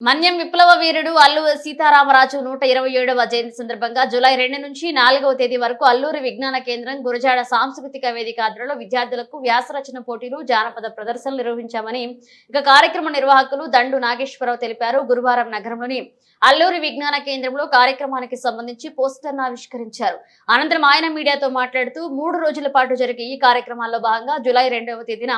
మన్యం విప్లవ వీరుడు అల్లు సీతారామరాజు నూట ఇరవై ఏడవ జయంతి సందర్భంగా జూలై రెండు నుంచి నాలుగవ తేదీ వరకు అల్లూరి విజ్ఞాన కేంద్రం గురజాడ సాంస్కృతిక వేదిక ఆధ్వర్యంలో విద్యార్థులకు వ్యాసరచన పోటీలు జానపద ప్రదర్శనలు నిర్వహించామని ఇక కార్యక్రమ నిర్వాహకులు దండు నాగేశ్వరరావు తెలిపారు. గురువారం నగరంలోని అల్లూరి విజ్ఞాన కేంద్రంలో కార్యక్రమానికి సంబంధించి పోస్టర్ను ఆవిష్కరించారు. అనంతరం ఆయన మీడియాతో మాట్లాడుతూ మూడు రోజుల పాటు జరిగే ఈ కార్యక్రమాల్లో భాగంగా జూలై రెండవ తేదీన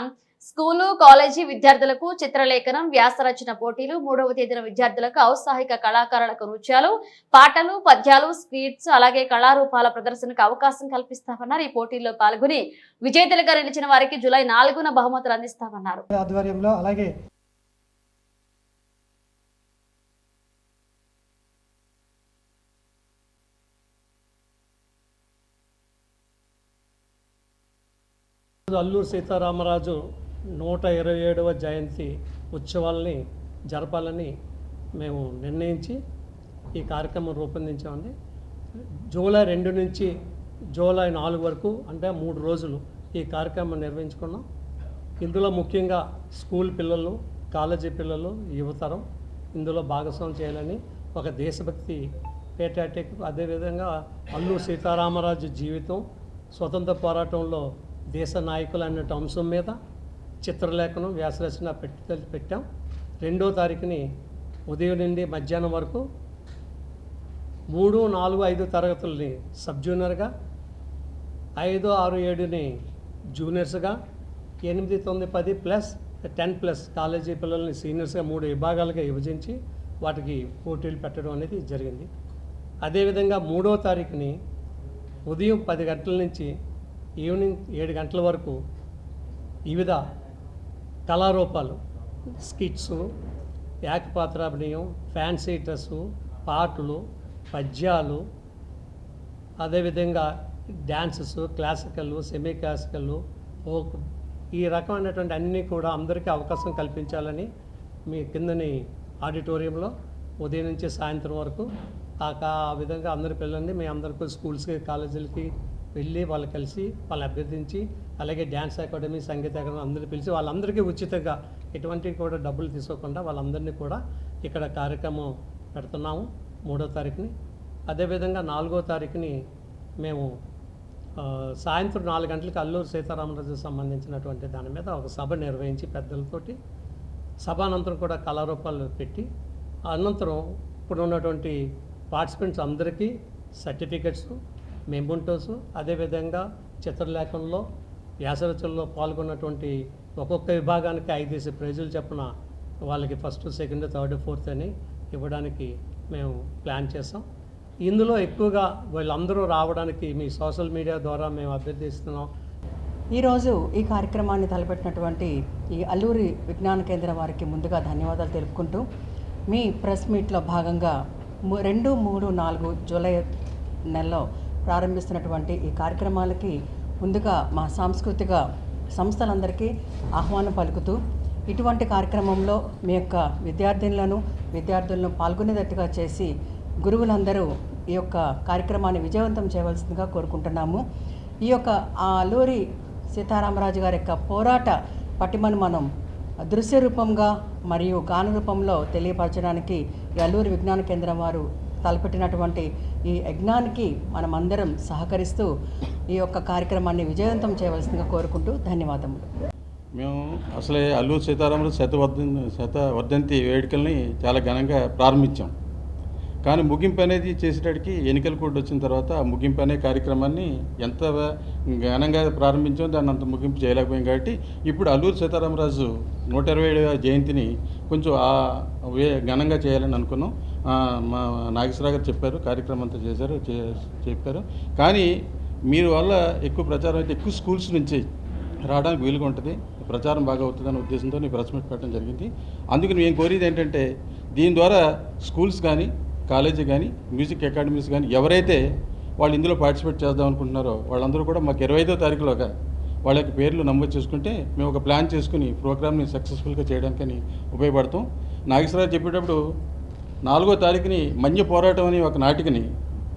స్కూలు కాలేజీ విద్యార్థులకు చిత్రలేఖనం వ్యాసరచన పోటీలు మూడవ తేదీన విద్యార్థులకు ఔత్సాహిక కళాకారులకు నృత్యాలు పాటలు పద్యాలు స్క్రీట్స్ అలాగే కళారూపాల ప్రదర్శనకు అవకాశం కల్పిస్తామన్నారు. ఈ పోటీల్లో పాల్గొని విజేతలుగా నిలిచిన వారికి జూలై నాలుగున బహుమతులు అందిస్తామన్నారు. ఆధ్వర్యంలో అలాగే అల్లూరు సీతారామరాజు నూట ఇరవై ఏడవ జయంతి ఉత్సవాల్ని జరపాలని మేము నిర్ణయించి ఈ కార్యక్రమం రూపొందించామండి. జూలై రెండు నుంచి జూలై నాలుగు వరకు అంటే మూడు రోజులు ఈ కార్యక్రమం నిర్వహించుకున్నాం. ఇందులో ముఖ్యంగా స్కూల్ పిల్లలు కాలేజీ పిల్లలు యువతరం ఇందులో భాగస్వామ్యం చేయాలని ఒక దేశభక్తి పేటాటిక్ అదేవిధంగా అల్లు సీతారామరాజు జీవితం స్వతంత్ర పోరాటంలో దేశ నాయకులు అన్నట్టు అంశం మీద చిత్రలేఖనం వ్యాసరచన పెట్టి పెట్టాం. రెండో తారీఖుని ఉదయం నుండి మధ్యాహ్నం వరకు మూడు నాలుగు ఐదు తరగతుల్ని సబ్ జూనియర్గా ఐదు ఆరు ఏడుని జూనియర్స్గా ఎనిమిది తొమ్మిది పది ప్లస్ టెన్ ప్లస్ కాలేజీ పిల్లల్ని సీనియర్స్గా మూడు విభాగాలుగా విభజించి వాటికి పోటీలు పెట్టడం అనేది జరిగింది. అదేవిధంగా మూడో తారీఖుని ఉదయం పది గంటల నుంచి ఈవినింగ్ ఏడు గంటల వరకు వివిధ కళారూపాలు స్కిట్స్ ఏకపాత్రాభినయం ఫ్యాన్సీ డ్రెస్సు పాటలు పద్యాలు అదేవిధంగా dances classical semi classical folk ఈ రకమైనటువంటి అన్నీ కూడా అందరికీ అవకాశం కల్పించాలని మీ కిందని ఆడిటోరియంలో ఉదయం నుంచి సాయంత్రం వరకు ఆ విధంగా అందరి పిల్లల్ని మేము అందరికీ స్కూల్స్కి కాలేజీలకి వెళ్ళి వాళ్ళు కలిసి వాళ్ళు అభ్యర్థించి అలాగే డ్యాన్స్ అకాడమీ సంగీత అకాడమీ అందరినీ పిలిచి వాళ్ళందరికీ ఉచితంగా ఎటువంటి కూడా డబ్బులు తీసుకోకుండా వాళ్ళందరినీ కూడా ఇక్కడ కార్యక్రమం పెడుతున్నాము మూడో తారీఖుని. అదేవిధంగా నాలుగో తారీఖుని మేము సాయంత్రం నాలుగు గంటలకు అల్లూరు సీతారామరాజు సంబంధించినటువంటి దాని మీద ఒక సభ నిర్వహించి పెద్దలతోటి సభ అనంతరం కూడా కళారూపాలు పెట్టి అనంతరం ఇప్పుడు ఉన్నటువంటి పార్టిసిపెంట్స్ అందరికీ సర్టిఫికెట్స్ మెమెంటోస్ అదేవిధంగా చిత్రలేఖనంలో వ్యాసరచనలో పాల్గొన్నటువంటి ఒక్కొక్క విభాగానికి ఐదేసి ప్రైజులు చెప్పిన వాళ్ళకి ఫస్ట్ సెకండ్ థర్డ్ ఫోర్త్ అని ఇవ్వడానికి మేము ప్లాన్ చేసాం ఇందులో ఎక్కువగా వీళ్ళందరూ రావడానికి మీ సోషల్ మీడియా ద్వారా మేము అభ్యర్థిస్తున్నాం. ఈరోజు ఈ కార్యక్రమాన్ని తలపెట్టినటువంటి ఈ అల్లూరి విజ్ఞాన కేంద్రం వారికి ముందుగా ధన్యవాదాలు తెలుపుకుంటూ మీ ప్రెస్ మీట్లో భాగంగా రెండు మూడు నాలుగు జూలై నెలలో ప్రారంభిస్తున్నటువంటి ఈ కార్యక్రమాలకి ముందుగా మా సాంస్కృతిక సంస్థలందరికీ ఆహ్వానం పలుకుతూ ఇటువంటి కార్యక్రమంలో మీ యొక్క విద్యార్థినులను విద్యార్థులను పాల్గొనేటట్టుగా చేసి గురువులందరూ ఈ యొక్క కార్యక్రమాన్ని విజయవంతం చేయవలసిందిగా కోరుకుంటున్నాము. ఈ యొక్క ఆ అల్లూరి సీతారామరాజు గారి యొక్క పోరాట పటిమను మనం దృశ్య రూపంగా మరియు గాన రూపంలో తెలియపరచడానికి ఈ అల్లూరి విజ్ఞాన కేంద్రం వారు తలపెట్టినటువంటి ఈ యజ్ఞానికి మనమందరం సహకరిస్తూ ఈ యొక్క కార్యక్రమాన్ని విజయవంతం చేయవలసిందిగా కోరుకుంటూ ధన్యవాదములు. మేము అసలే అల్లూరు సీతారాములు శతవర్ధన్ శత వర్ధంతి వేడుకల్ని చాలా ఘనంగా ప్రారంభించాం. కానీ ముగింపు అనేది చేసేటడికి ఎన్నికల కోడ్ వచ్చిన తర్వాత ఆ ముగింపు అనే కార్యక్రమాన్ని ఎంత ఘనంగా ప్రారంభించాం దాన్ని అంత ముగింపు చేయలేకపోయాం కాబట్టి ఇప్పుడు అల్లూరు సీతారామరాజు నూట ఇరవై ఏడవ జయంతిని కొంచెం ఆ ఘనంగా చేయాలని అనుకున్నాం. మా నాగేశ్వరరావు గారు చెప్పారు కార్యక్రమం అంతా చేశారు చే- చెప్పారు. కానీ మీరు వల్ల ఎక్కువ ప్రచారం అయితే ఎక్కువ స్కూల్స్ నుంచి రావడానికి వీలుగా ఉంటుంది. ప్రచారం బాగా అవుతుందనే ఉద్దేశంతో నేను ప్రెస్ మీట్ పెట్టడం జరిగింది. అందుకు నేను కోరేది ఏంటంటే దీని ద్వారా స్కూల్స్ కానీ కాలేజీ కానీ మ్యూజిక్ అకాడమీస్ కానీ ఎవరైతే వాళ్ళు ఇందులో పార్టిసిపేట్ చేద్దాం అనుకుంటున్నారో వాళ్ళందరూ కూడా మాకు ఇరవై ఐదో తారీఖులోగా వాళ్ళ యొక్క పేర్లు నమోదు చేసుకుంటే మేము ఒక ప్లాన్ చేసుకుని ప్రోగ్రామ్ని సక్సెస్ఫుల్గా చేయడానికని ఉపయోగపడతాం. నాగేశ్వరరావు చెప్పేటప్పుడు నాలుగో తారీఖుని మన్య పోరాటం అని ఒక నాటికని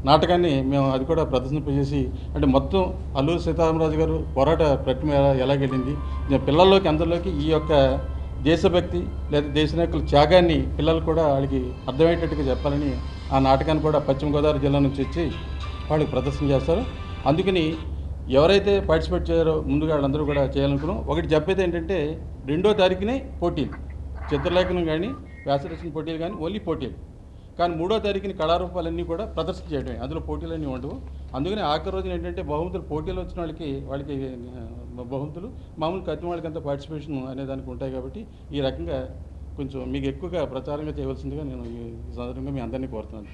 నాటకాన్ని మేము అది కూడా ప్రదర్శింపజేసి అంటే మొత్తం అల్లూరు సీతారామరాజు గారు పోరాట ప్రకటన ఎలా ఎలాగెళ్ళింది పిల్లల్లోకి అందరిలోకి ఈ యొక్క దేశభక్తి లేదా దేశ నాయకుల త్యాగాన్ని పిల్లలు కూడా వాళ్ళకి అర్థమయ్యేటట్టుగా చెప్పాలని ఆ నాటకాన్ని కూడా పశ్చిమ గోదావరి జిల్లా నుంచి వచ్చి వాళ్ళకి ప్రదర్శన చేస్తారు. అందుకని ఎవరైతే పార్టిసిపేట్ చేయారో ముందుగా వాళ్ళందరూ కూడా చేయాలనుకున్నాం. ఒకటి చెప్పేది ఏంటంటే రెండో తారీఖునే పోటీ చిత్రలేఖనం కానీ వ్యాసరచన పోటీలు కానీ ఓన్లీ పోటీలు. కానీ మూడో తారీఖుని కళారూపాలన్నీ కూడా ప్రదర్శన చేయడమే. అందులో పోటీలన్నీ ఉండవు. అందుకని ఆఖరి రోజున ఏంటంటే బహుమతులు పోటీలు వచ్చిన వాళ్ళకి వాళ్ళకి బహుమతులు మామూలు కత్తి వాళ్ళకి అంత పార్టిసిపేషన్ అనే దానికి ఉంటాయి కాబట్టి ఈ రకంగా కొంచెం మీకు ఎక్కువగా ప్రచారంగా చేయవలసిందిగా నేను ఈ సందర్భంగా మీ అందరినీ కోరుతున్నాను.